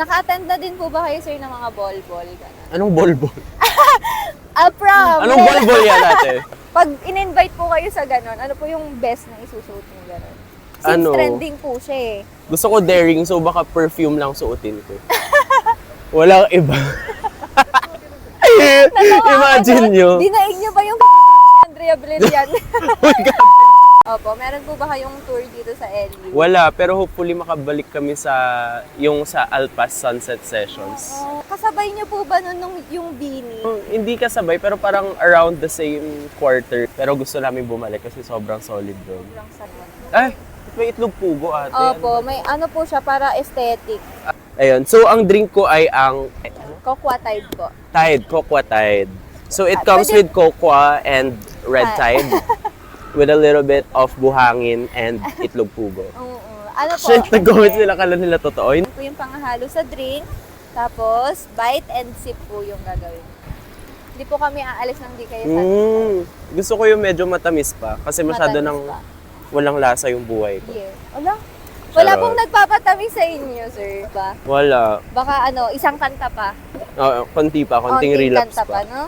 Naka-attend na din po ba kayo, sir, ng mga ball-ball? Ganun. Anong ball-ball? Ah, prom! Anong ball-ball yan ate? Pag in-invite po kayo sa ganun, ano po yung best na isusuot niyo ganun? Since Ano? trending po siya eh. Gusto ko daring, so baka perfume lang suotin ko. Walang iba. Imagine nyo. Dinaig niyo ba yung Andrea Brilliant? Oh my God. Opo, meron po ba kayong tour dito sa LU? Wala, pero hopefully makabalik kami sa yung sa Alpas Sunset Sessions. Oh, kasabay niyo po ba nun nung yung Bini? Oh, Hindi kasabay, pero parang around the same quarter. Pero gusto namin bumalik kasi sobrang solid doon. Sobrang sarap. Ay, may itlog pugo ate. Opo, may ano po siya para aesthetic. Ayun, so ang drink ko ay ang Cocoa Tide po. Tide, Cocoa Tide. So it Ah, comes with cocoa and red Ah. tide with a little bit of buhangin and itlog pugo. Oo. Ano po? Shit, nag-comment sila kala nila totoo. Yun- po yung panghalo sa drink. Tapos, bite and sip po yung gagawin. Hindi po kami aalis nang di kayo sa Mm, gusto ko yung medyo matamis pa kasi masyado Matamis nang pa. walang lasa yung buhay ko. Yeah. Wala. Wala Charot. pong nagpapatamis sa inyo, sir. Ba? Wala. Baka ano, isang kanta pa. Oo, konti pa, konting Konting relapse kanta pa, pa. no?